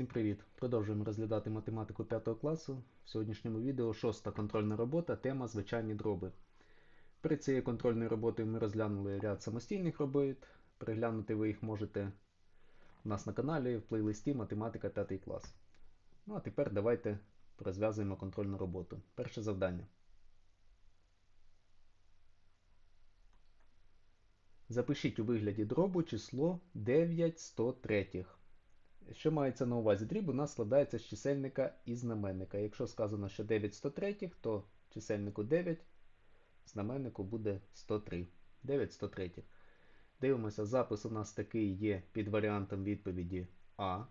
Всім привіт! Продовжуємо розглядати математику 5 класу. В сьогоднішньому відео шоста контрольна робота, тема звичайні дроби. Перед цією контрольною роботою ми розглянули ряд самостійних робот. Переглянути ви їх можете у нас на каналі в плейлисті Математика 5 клас. Ну а тепер давайте розв'язуємо контрольну роботу. Перше завдання. Запишіть у вигляді дробу число 9 103. Що мається на увазі? Дріб у нас складається з чисельника і знаменника. Якщо сказано, що 9 103, то чисельнику 9, знаменнику буде 103. 9 103. Дивимося, запис у нас такий є під варіантом відповіді А.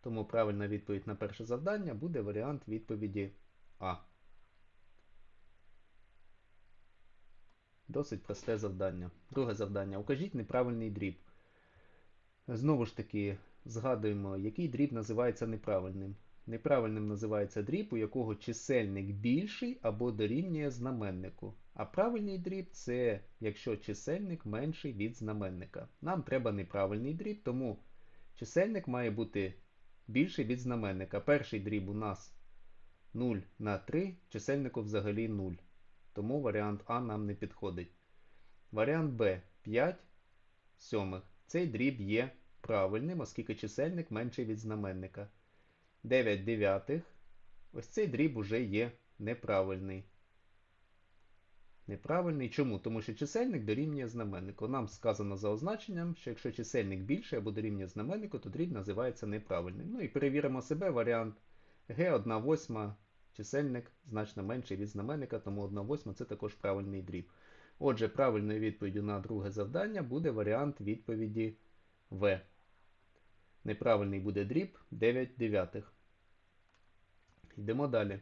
Тому правильна відповідь на перше завдання буде варіант відповіді А. Досить просте завдання. Друге завдання. Укажіть неправильний дріб. Знову ж таки, згадуємо, який дріб називається неправильним. Неправильним називається дріб, у якого чисельник більший або дорівнює знаменнику. А правильний дріб це якщо чисельник менший від знаменника. Нам треба неправильний дріб, тому чисельник має бути більший від знаменника. Перший дріб у нас 0 на 3, чисельнику взагалі 0. Тому варіант А нам не підходить. Варіант Б 5 сьомих. Цей дріб є правильним, оскільки чисельник менший від знаменника. 9 дев'ятих. Ось цей дріб уже є неправильний. Неправильний. Чому? Тому що чисельник дорівнює знаменнику. Нам сказано за означенням, що якщо чисельник більший або дорівнює знаменнику, то дріб називається неправильним. Ну і перевіримо себе варіант Г 1 восьма. Чисельник значно менший від знаменника, тому 1 восьма це також правильний дріб. Отже, правильною відповіддю на друге завдання буде варіант відповіді В. Неправильний буде дріб 9 дев'ятих. Йдемо далі.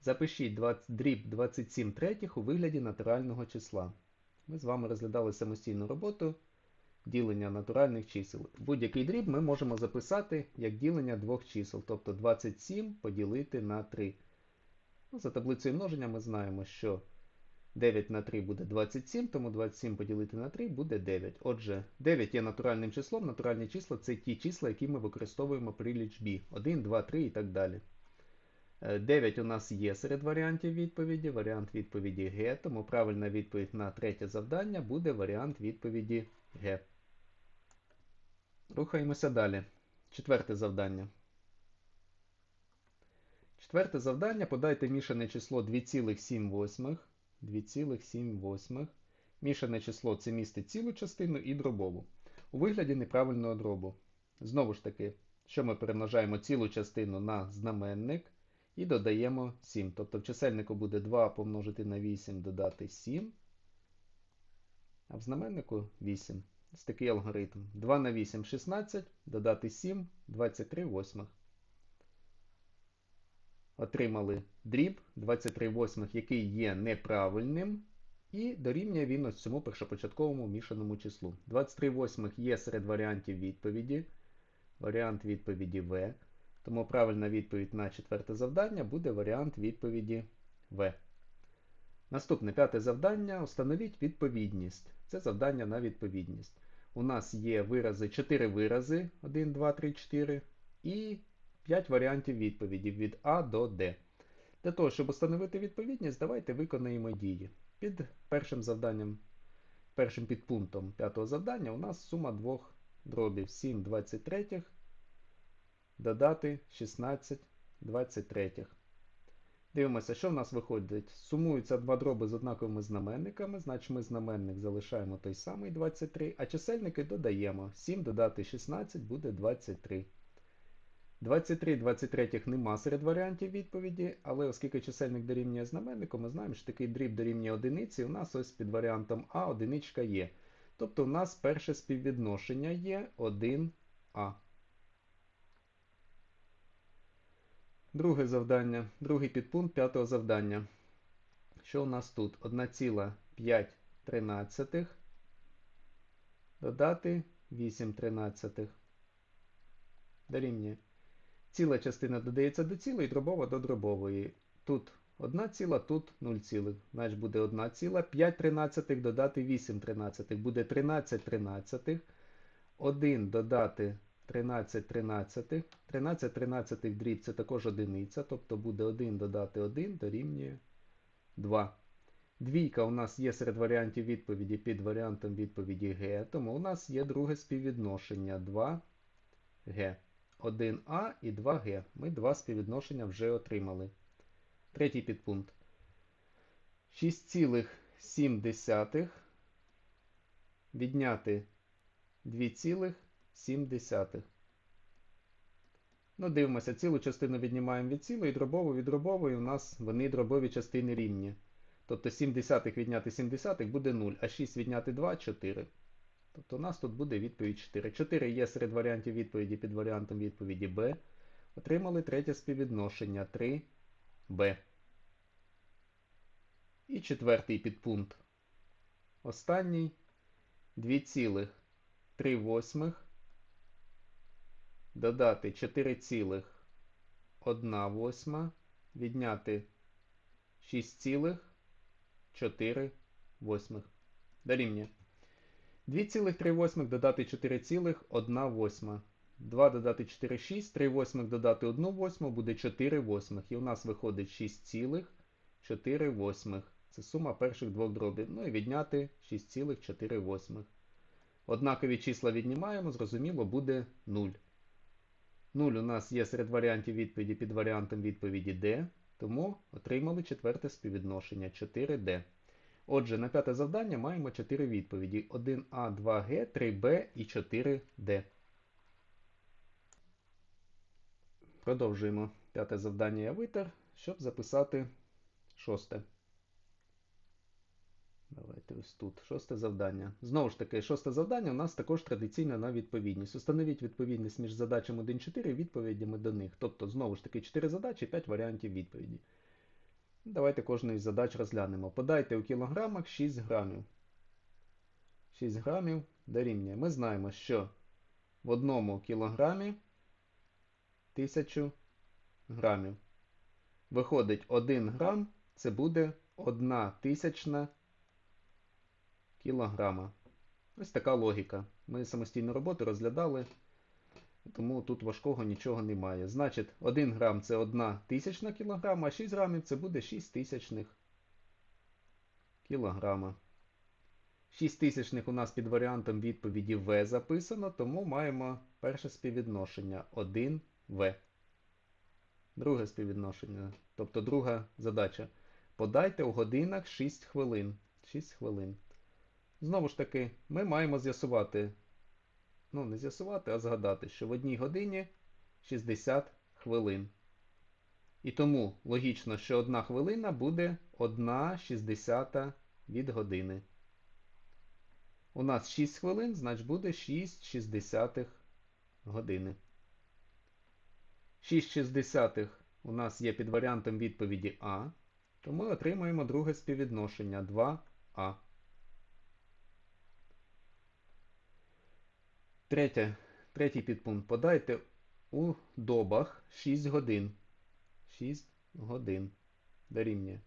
Запишіть 20, дріб 27 третіх у вигляді натурального числа. Ми з вами розглядали самостійну роботу ділення натуральних чисел. Будь-який дріб ми можемо записати як ділення двох чисел, тобто 27 поділити на 3. Ну, За таблицею множення ми знаємо, що 9 на 3 буде 27, тому 27 поділити на 3 буде 9. Отже, 9 є натуральним числом. Натуральні числа це ті числа, які ми використовуємо при лічбі. 1, 2, 3 і так далі. 9 у нас є серед варіантів відповіді. Варіант відповіді Г, тому правильна відповідь на третє завдання буде варіант відповіді Г. Рухаємося далі. Четверте завдання. Четверте завдання. Подайте мішане число 2,7. 2,7. Мішане число це містить цілу частину і дробову. У вигляді неправильного дробу. Знову ж таки, що ми перемножаємо цілу частину на знаменник і додаємо 7. Тобто в чисельнику буде 2 помножити на 8 додати 7. А в знаменнику 8. Ось такий алгоритм. 2 на 8 16, додати 7, 23 восьмих. Отримали дріб 23 восьмих, який є неправильним. І дорівнює він ось цьому першопочатковому мішаному числу. 23 восьмих є серед варіантів відповіді. Варіант відповіді В. Тому правильна відповідь на четверте завдання буде варіант відповіді В. Наступне п'яте завдання. Установіть відповідність. Це завдання на відповідність. У нас є вирази 4 вирази 1, 2, 3, 4 і 5 варіантів відповіді від А до Д. Для того, щоб встановити відповідність, давайте виконаємо дії. Під першим завданням, першим підпунктом п'ятого завдання у нас сума двох дробів 7 23 додати 16 23. Дивимося, що в нас виходить. Сумуються два дроби з однаковими знаменниками, значить ми знаменник залишаємо той самий 23, а чисельники додаємо. 7 додати 16 буде 23. 23 23 нема серед варіантів відповіді, але оскільки чисельник дорівнює знаменнику, ми знаємо, що такий дріб дорівнює одиниці, у нас ось під варіантом А одиничка є. Тобто у нас перше співвідношення є 1А. Друге завдання, другий підпункт п'ятого завдання. Що у нас тут? 1,5 тринадцятих додати 8 тринадцятих. Дорівнює. Ціла частина додається до цілої, дробова до дробової. Тут 1 ціла, тут 0 цілих. Значить буде 1 ціла. 5 тринадцятих додати 8 тринадцятих. Буде 13 тринадцятих. 1 додати 13 тринадцятих. 13 тринадцятих дріб це також одиниця, тобто буде 1 додати 1 дорівнює 2. Двійка у нас є серед варіантів відповіді під варіантом відповіді Г, тому у нас є друге співвідношення 2Г. 1А і 2Г. Ми два співвідношення вже отримали. Третій підпункт. 6,7 відняти 2,7. Ну, дивимося, цілу частину віднімаємо від цілої, дробову від дробової у нас вони дробові частини рівні. Тобто 7 десятих відняти 7 десятих буде 0, а 6 відняти 2 4. Тобто у нас тут буде відповідь 4. 4 є серед варіантів відповіді під варіантом відповіді Б. Отримали третє співвідношення 3Б. І четвертий підпункт. Останній 2,3 восьмих додати 4,1 восьма, відняти 6,4 восьмих. Дорівнює. 2,3 додати 4,1 2 додати 4 6, 3 восьмих додати 1 восьму буде 4 восьмих. І у нас виходить 6,4 восьмих. Це сума перших двох дробів. Ну і відняти 6,4 восьмих. Однакові числа віднімаємо, зрозуміло, буде 0. 0 у нас є серед варіантів відповіді під варіантом відповіді D, тому отримали четверте співвідношення 4D. Отже, на п'яте завдання маємо 4 відповіді: 1А, 2Г, 3Б і 4D. Продовжуємо п'яте завдання я витер, щоб записати шосте. Давайте ось тут. Шосте завдання. Знову ж таки, шосте завдання у нас також традиційно на відповідність. Установіть відповідність між задачами 1-4 і відповідями до них. Тобто, знову ж таки, 4 задачі, 5 варіантів відповіді. Давайте кожну із задач розглянемо. Подайте у кілограмах 6 грамів. 6 грамів дорівнює. Ми знаємо, що в одному кілограмі 1000 грамів. Виходить, 1 грам це буде 1 тисячна кілограма. Ось така логіка. Ми самостійну роботу розглядали, тому тут важкого нічого немає. Значить, 1 грам це 1 тисячна кілограма, а 6 грамів це буде 6 тисячних кілограма. 6 тисячних у нас під варіантом відповіді В записано, тому маємо перше співвідношення 1В. Друге співвідношення, тобто друга задача. Подайте у годинах 6 хвилин. 6 хвилин. Знову ж таки, ми маємо з'ясувати, ну, не з'ясувати, а згадати, що в одній годині 60 хвилин. І тому логічно, що одна хвилина буде 1 60 від години. У нас 6 хвилин, значить буде 6 60 години. 6 60 у нас є під варіантом відповіді А, то ми отримаємо друге співвідношення 2А. Третє, Третій підпункт. Подайте у добах 6 годин. 6 годин. Дорівнює.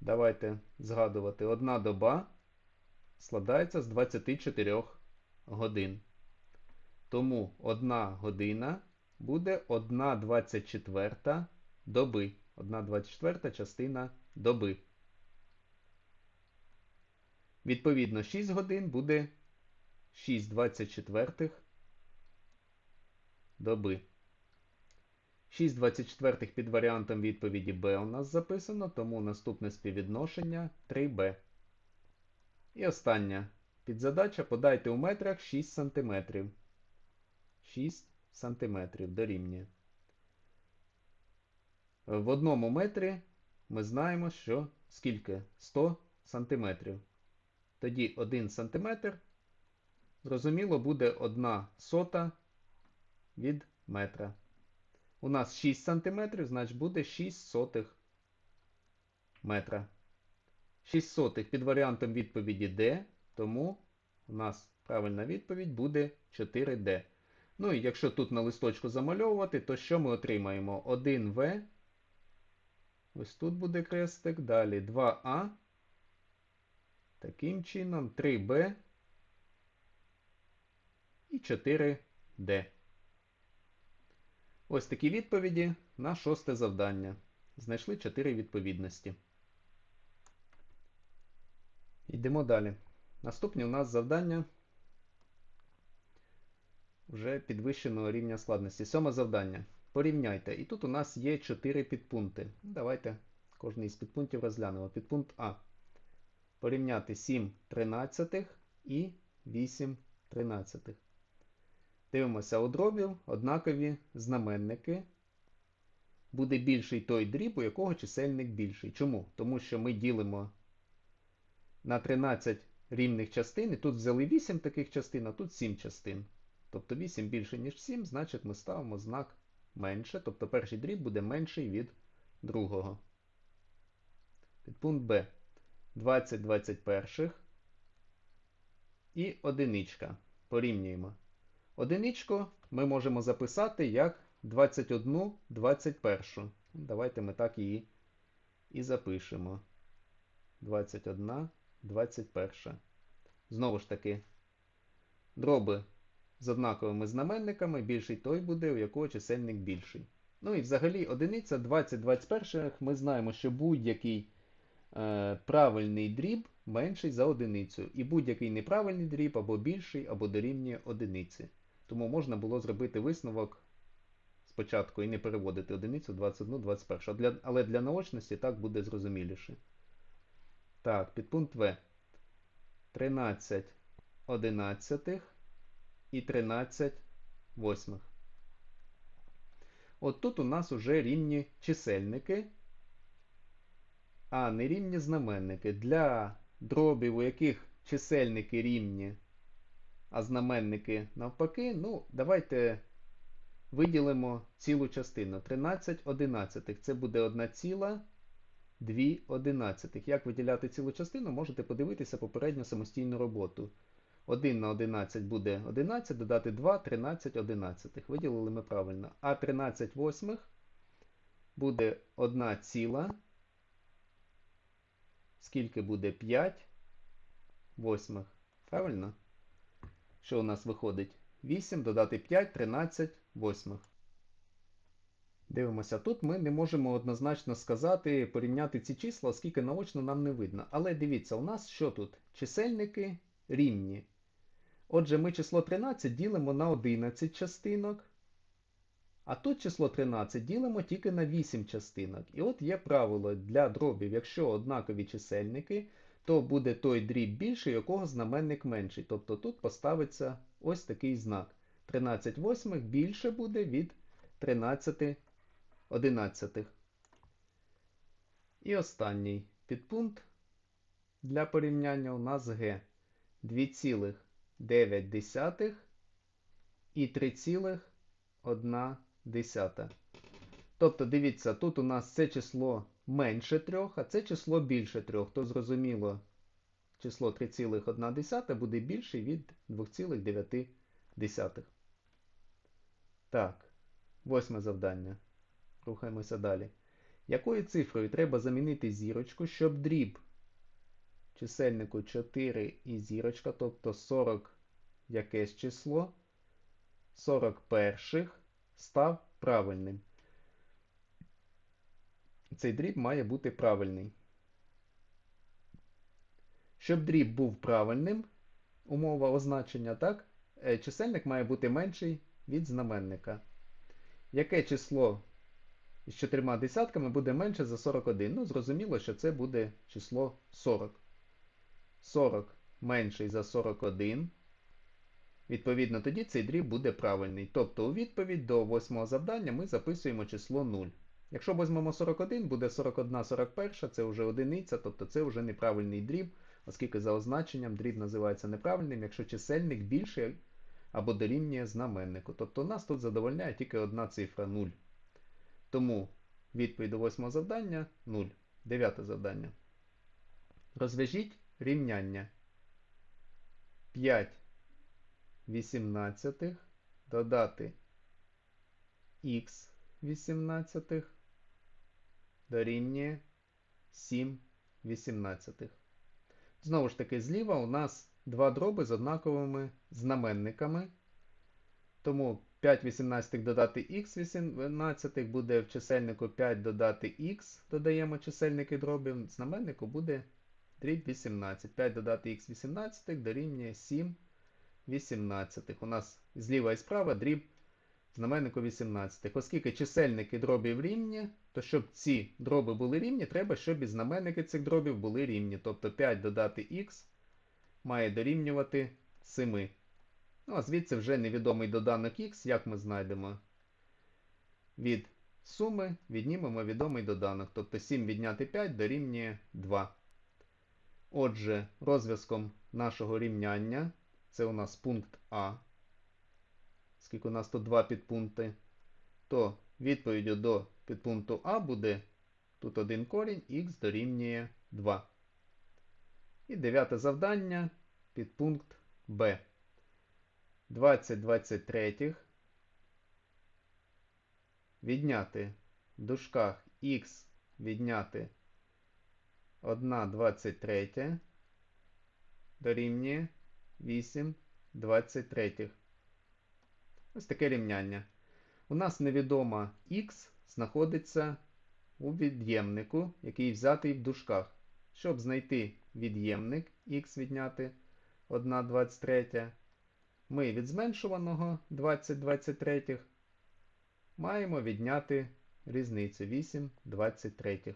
Давайте згадувати. Одна доба складається з 24 годин. Тому одна година буде 1 24 доби. 1 24 частина доби. Відповідно, 6 годин буде 6 24 доби. 6 24 під варіантом відповіді Б у нас записано, тому наступне співвідношення 3Б. І остання підзадача подайте у метрах 6 см. 6 см дорівнює. В одному метрі ми знаємо, що скільки 100 см. Тоді 1 см Зрозуміло, буде 1 сота від метра. У нас 6 см, значить буде 6 сотих метра. 6 сотих під варіантом відповіді D, тому у нас правильна відповідь буде 4D. Ну і якщо тут на листочку замальовувати, то що ми отримаємо? 1В. Ось тут буде крестик. Далі 2А. Таким чином, 3Б. І 4D. Ось такі відповіді на шосте завдання. Знайшли 4 відповідності. Йдемо далі. Наступні у нас завдання вже підвищеного рівня складності. Сьоме завдання. Порівняйте. І тут у нас є 4 підпункти. Давайте кожний з підпунктів розглянемо. Підпункт А. Порівняти 7 тринадцятих і 8 тринадцятих. Дивимося у дробів однакові знаменники. Буде більший той дріб, у якого чисельник більший. Чому? Тому що ми ділимо на 13 рівних частин, і тут взяли 8 таких частин, а тут 7 частин. Тобто 8 більше, ніж 7, значить ми ставимо знак менше. Тобто перший дріб буде менший від другого. Підпункт Б. 20 21 і одиничка. Порівнюємо. Одиничку ми можемо записати як 21 21. Давайте ми так її і запишемо. 21 21. Знову ж таки, дроби з однаковими знаменниками, більший той буде, у якого чисельник більший. Ну і взагалі одиниця 20 21 ми знаємо, що будь-який е, правильний дріб менший за одиницю. І будь-який неправильний дріб або більший, або дорівнює одиниці. Тому можна було зробити висновок спочатку і не переводити одиницю 21, 21. Для, але для наочності так буде зрозуміліше. Так, підпункт В. 13 одинадцятих і 13 восьмих. От тут у нас уже рівні чисельники, а не рівні знаменники. Для дробів, у яких чисельники рівні, а знаменники навпаки, ну, давайте виділимо цілу частину. 13 одинадцятих. Це буде 1 ціла 2 одинадцятих. Як виділяти цілу частину, можете подивитися попередню самостійну роботу. 1 на 11 буде 11, додати 2, 13 одинадцятих. Виділили ми правильно. А 13 восьмих буде 1 ціла. Скільки буде 5 восьмих? Правильно? Що у нас виходить? 8 додати 5, 13 восьмих. Дивимося, тут ми не можемо однозначно сказати, порівняти ці числа, оскільки наочно нам не видно. Але дивіться, у нас що тут? Чисельники рівні. Отже, ми число 13 ділимо на 11 частинок. А тут число 13 ділимо тільки на 8 частинок. І от є правило для дробів, якщо однакові чисельники, то буде той дріб більший, якого знаменник менший. Тобто тут поставиться ось такий знак. 13 восьмих більше буде від 13 одинадцятих. І останній підпункт для порівняння у нас Г. 2,9 і 3,1. Тобто, дивіться, тут у нас це число менше 3, а це число більше 3. То зрозуміло, число 3,1 буде більше від 2,9. Так, восьме завдання. Рухаємося далі. Якою цифрою треба замінити зірочку, щоб дріб чисельнику 4 і зірочка, тобто 40 якесь число, 41 став правильним. Цей дріб має бути правильний. Щоб дріб був правильним, умова означення, так, е, чисельник має бути менший від знаменника. Яке число з чотирма десятками буде менше за 41? Ну, зрозуміло, що це буде число 40. 40 менший за 41. Відповідно, тоді цей дріб буде правильний. Тобто у відповідь до восьмого завдання ми записуємо число 0. Якщо візьмемо 41, буде 41 41, це вже одиниця, тобто це вже неправильний дріб, оскільки за означенням дріб називається неправильним, якщо чисельник більший або дорівнює знаменнику. Тобто нас тут задовольняє тільки одна цифра 0. Тому відповідь до восьмого завдання 0. Дев'яте завдання. Розв'яжіть рівняння 5 вісімнадцятих додати х вісімнадцятих дорівнює 7 вісімнадцятих. Знову ж таки, зліва у нас два дроби з однаковими знаменниками. Тому 5 18 додати х 18 буде в чисельнику 5 додати х, додаємо чисельники дробів, знаменнику буде дріб 18. 5 додати х 18 дорівнює 7 18. У нас зліва і справа дріб знаменнику 18. Оскільки чисельники дробів рівні, то щоб ці дроби були рівні, треба, щоб і знаменники цих дробів були рівні. Тобто 5 додати х має дорівнювати 7. Ну, а звідси вже невідомий доданок х, як ми знайдемо. Від суми віднімемо відомий доданок. Тобто 7 відняти 5 дорівнює 2. Отже, розв'язком нашого рівняння це у нас пункт А. Скільки у нас тут два підпункти, то відповіддю до підпункту А буде тут один корінь, х дорівнює 2. І дев'яте завдання підпункт Б. 20 23 відняти в дужках х відняти 1 23 дорівнює 8 23. Ось таке рівняння. У нас невідома х знаходиться у від'ємнику, який взятий в дужках. Щоб знайти від'ємник х відняти 1 23, ми від зменшуваного 20 23 маємо відняти різницю 8 23.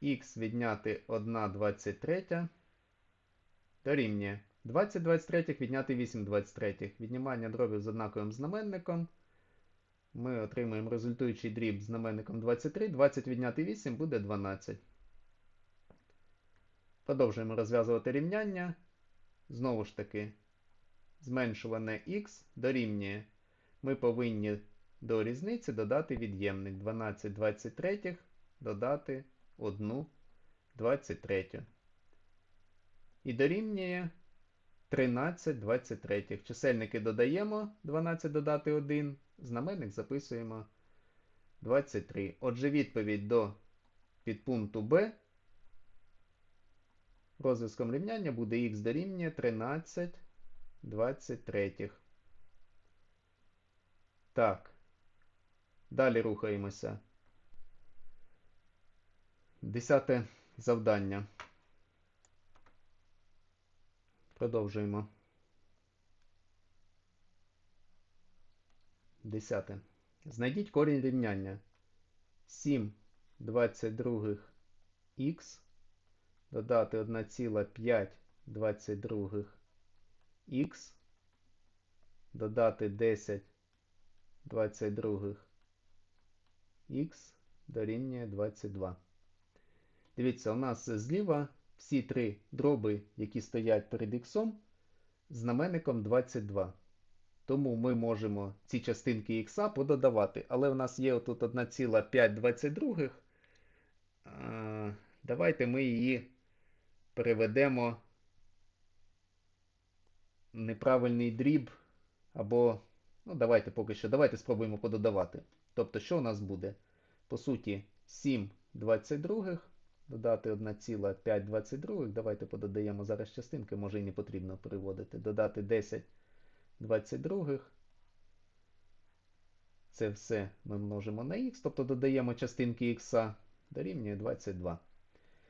х відняти 1 23 дорівнює 20 23 відняти 8 23. Віднімання дробів з однаковим знаменником. Ми отримаємо результуючий дріб з знаменником 23. 20 відняти 8 буде 12. Продовжуємо розв'язувати рівняння. Знову ж таки, зменшуване х дорівнює. Ми повинні до різниці додати від'ємник 12 23 додати 1 23. І дорівнює 13 23. Чисельники додаємо 12 додати 1. Знаменник записуємо 23. Отже, відповідь до підпункту Б. Розв'язком рівняння буде х дорівнює 13 23. Так. Далі рухаємося. Десяте завдання. Продовжуємо. Десяте. Знайдіть корінь рівняння. 7 22 х додати 1,5 22 х додати 10 22 х дорівнює 22. Дивіться, у нас зліва всі три дроби, які стоять перед х, знаменником 22. Тому ми можемо ці частинки х пододавати. Але у нас є тут 1,522. Давайте ми її переведемо неправильний дріб. Або, ну, давайте поки що, давайте спробуємо пододавати. Тобто, що у нас буде? По суті, 7 22 додати 1,522. Давайте подадаємо зараз частинки, може і не потрібно переводити. Додати 10 22. Це все ми множимо на х, тобто додаємо частинки х дорівнює 22.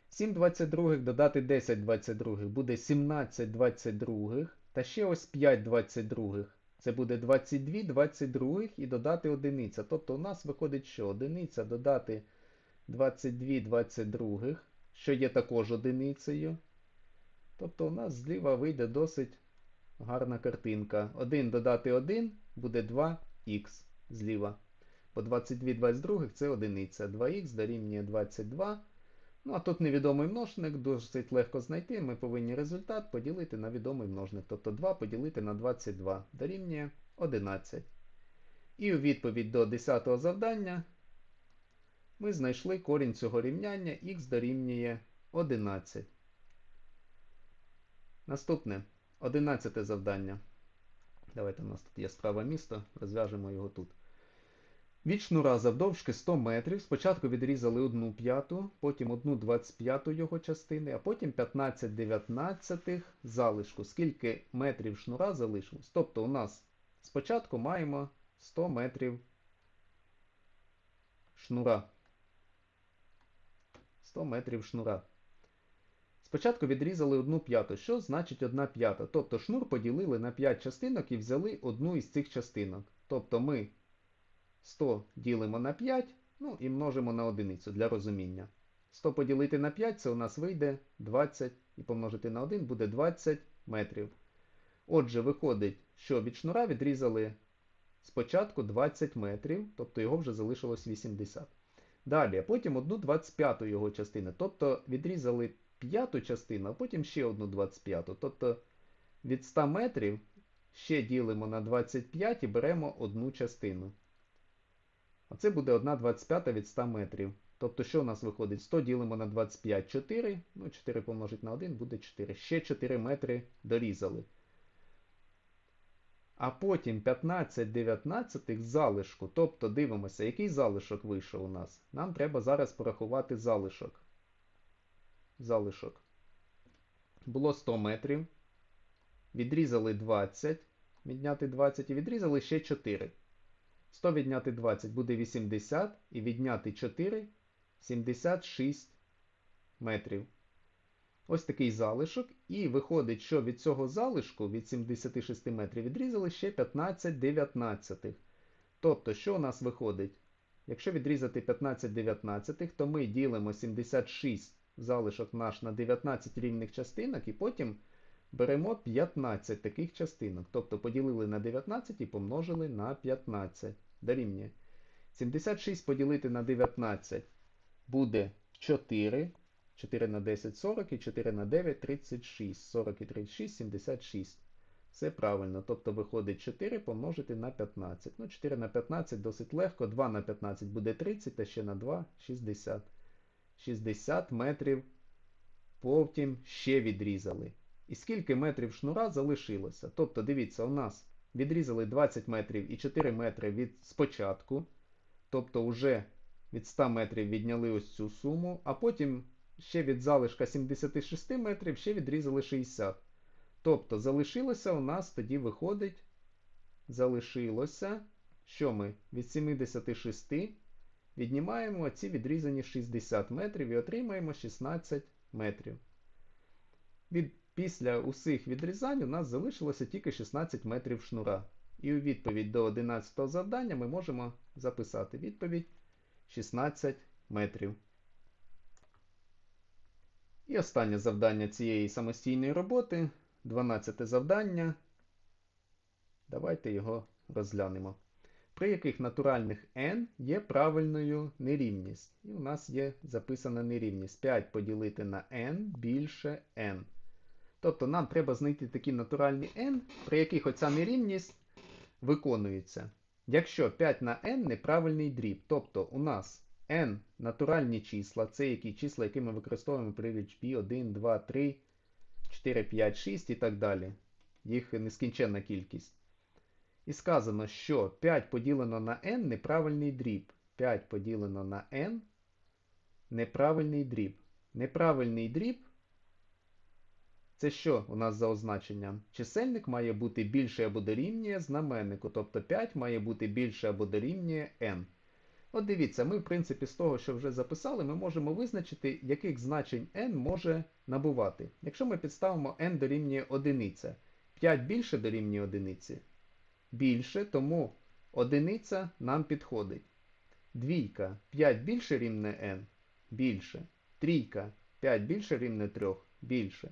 7 22 додати 10 22 буде 17 22. Та ще ось 5 22. Це буде 22 22 і додати одиниця. Тобто у нас виходить, що одиниця додати 22 22, що є також одиницею. Тобто у нас зліва вийде досить гарна картинка. 1 додати 1 буде 2х зліва. Бо 22 22 це одиниця. 2х дорівнює 22. Ну, а тут невідомий множник, досить легко знайти. Ми повинні результат поділити на відомий множник. Тобто 2 поділити на 22 дорівнює 11. І у відповідь до 10 завдання ми знайшли корінь цього рівняння х дорівнює 11. Наступне 11 завдання. Давайте у нас тут є справа місто, розв'яжемо його тут. Від шнура завдовжки 100 метрів. Спочатку відрізали 1 п'яту, потім 1 25 його частини, а потім 15 дев'ятнадцятих залишку. Скільки метрів шнура залишилось? Тобто у нас спочатку маємо 100 метрів шнура. 100 метрів шнура. Спочатку відрізали 1 п'яту. Що значить 1 п'ята? Тобто шнур поділили на 5 частинок і взяли одну із цих частинок. Тобто ми 100 ділимо на 5, ну і множимо на одиницю для розуміння. 100 поділити на 5 це у нас вийде 20 і помножити на 1 буде 20 метрів. Отже, виходить, що від шнура відрізали спочатку 20 метрів, тобто його вже залишилось 80. Далі, потім одну 25 його частину, тобто відрізали п'яту частину, а потім ще одну 25. Тобто від 100 метрів ще ділимо на 25 і беремо одну частину. А це буде 1 25 від 100 метрів. Тобто, що у нас виходить? 100 ділимо на 25 4. Ну, 4 помножить на 1 буде 4. Ще 4 метри дорізали. А потім 15 19 залишку. Тобто дивимося, який залишок вийшов у нас. Нам треба зараз порахувати залишок. Залишок. Було 100 метрів. Відрізали 20. Відняти 20 і відрізали ще 4. 100 відняти 20 буде 80 і відняти 4 76 метрів. Ось такий залишок. І виходить, що від цього залишку, від 76 метрів, відрізали ще 15 19. Тобто, що у нас виходить? Якщо відрізати 15 19, то ми ділимо 76 залишок наш на 19 рівних частинок, і потім беремо 15 таких частинок. Тобто поділили на 19 і помножили на 15. Дорівнює. 76 поділити на 19 буде 4. 4 на 10 40 і 4 на 9 36. 40 і 36 76. Все правильно. Тобто виходить 4 помножити на 15. Ну, 4 на 15 досить легко. 2 на 15 буде 30, а ще на 2 60. 60 метрів. Потім ще відрізали. І скільки метрів шнура залишилося? Тобто, дивіться, у нас відрізали 20 метрів і 4 метри від спочатку. Тобто, вже від 100 метрів відняли ось цю суму, а потім ще від залишка 76 метрів ще відрізали 60. Тобто, залишилося у нас тоді виходить, залишилося, що ми від 76 віднімаємо ці відрізані 60 метрів і отримаємо 16 метрів. Від, Після усіх відрізань у нас залишилося тільки 16 метрів шнура. І у відповідь до 11 завдання ми можемо записати відповідь 16 метрів. І останнє завдання цієї самостійної роботи 12 завдання. Давайте його розглянемо. При яких натуральних n є правильною нерівність. І у нас є записана нерівність 5 поділити на n більше n. Тобто нам треба знайти такі натуральні n, при яких оця нерівність виконується. Якщо 5 на n неправильний дріб, тобто у нас n натуральні числа, це які числа, які ми використовуємо при лічбі 1, 2, 3, 4, 5, 6 і так далі. Їх нескінченна кількість. І сказано, що 5 поділено на n неправильний дріб. 5 поділено на n неправильний дріб. Неправильний дріб. Це що у нас за означенням? Чисельник має бути більше або дорівнює знаменнику, тобто 5 має бути більше або дорівнює n. От дивіться, ми, в принципі, з того, що вже записали, ми можемо визначити, яких значень n може набувати. Якщо ми підставимо n дорівнює 1, 5 більше дорівнює 1. Більше, тому одиниця нам підходить. Двійка 5 більше рівне n. Більше. Трійка 5 більше рівне 3. Більше.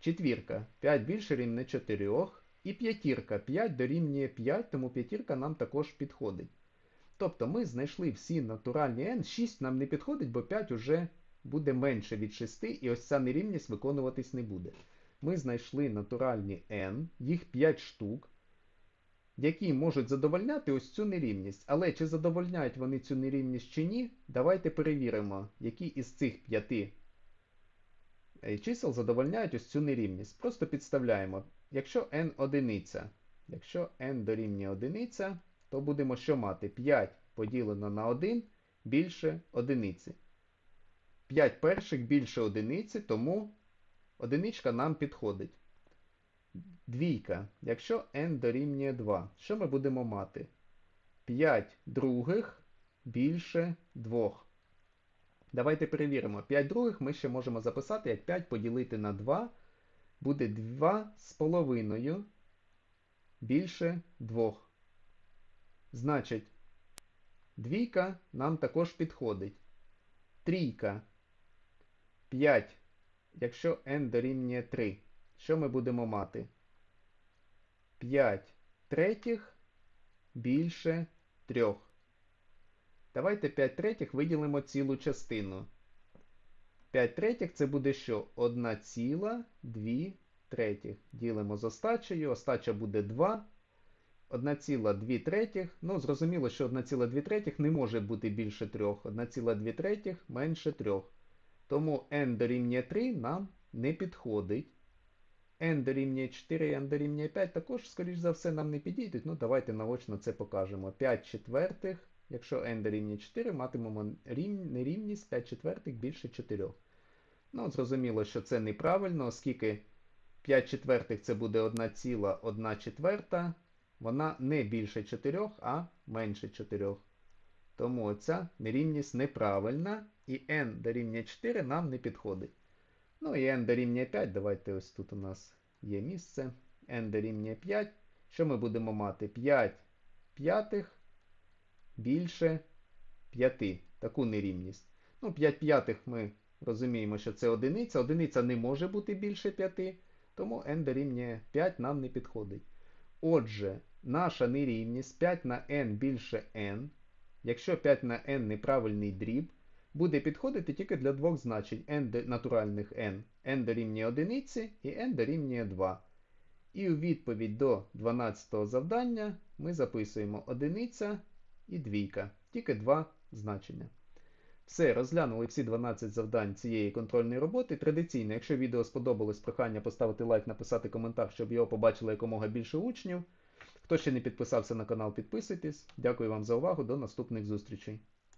Четвірка 5 більше рівне 4. І п'ятірка 5 дорівнює 5, тому п'ятірка нам також підходить. Тобто ми знайшли всі натуральні n, 6 нам не підходить, бо 5 уже буде менше від 6, і ось ця нерівність виконуватись не буде. Ми знайшли натуральні n, їх 5 штук, які можуть задовольняти ось цю нерівність. Але чи задовольняють вони цю нерівність чи ні, давайте перевіримо, які із цих 5 чисел задовольняють ось цю нерівність. Просто підставляємо. Якщо n одиниця, якщо n дорівнює одиниця, то будемо що мати? 5 поділено на 1 більше одиниці. 5 перших більше одиниці, тому одиничка нам підходить. Двійка. Якщо n дорівнює 2, що ми будемо мати? 5 других більше 2. Давайте перевіримо. 5 других ми ще можемо записати, як 5 поділити на 2 буде 2 з половиною більше 2. Значить, двійка нам також підходить. Трійка. 5. Якщо n дорівнює 3, що ми будемо мати? 5 третіх більше 3. Давайте 5 третіх виділимо цілу частину. 5 третіх це буде що? 1 ціла 2 третіх. Ділимо з остачею. Остача буде 2. 1 ціла 2 третіх. Ну, зрозуміло, що 1 ціла 2 третіх не може бути більше 3. 1 ціла 2 третіх менше 3. Тому n дорівнює 3 нам не підходить. n дорівнює 4 і n дорівнює 5 також, скоріш за все, нам не підійдуть. Ну, давайте наочно це покажемо. 5 четвертих. Якщо n дорівнює 4, матимемо нерівність 5 четвертих більше 4. Ну, зрозуміло, що це неправильно, оскільки 5 четвертих це буде 1 ціла 1 четверта. Вона не більше 4, а менше 4. Тому ця нерівність неправильна, і n дорівнює 4 нам не підходить. Ну і n дорівнює 5, давайте ось тут у нас є місце. n дорівнює 5. Що ми будемо мати? 5 п'ятих більше 5. Таку нерівність. Ну, 5 п'ятих ми розуміємо, що це одиниця. Одиниця не може бути більше 5, тому n дорівнює 5 нам не підходить. Отже, наша нерівність 5 на n більше n. Якщо 5 на n неправильний дріб, буде підходити тільки для двох значень n натуральних n. n дорівнює 1 і n дорівнює 2. І у відповідь до 12 завдання ми записуємо 1 і 2. Тільки два значення. Все, розглянули всі 12 завдань цієї контрольної роботи. Традиційно, якщо відео сподобалось, прохання поставити лайк, написати коментар, щоб його побачило якомога більше учнів. Хто ще не підписався на канал, підписуйтесь. Дякую вам за увагу. До наступних зустрічей.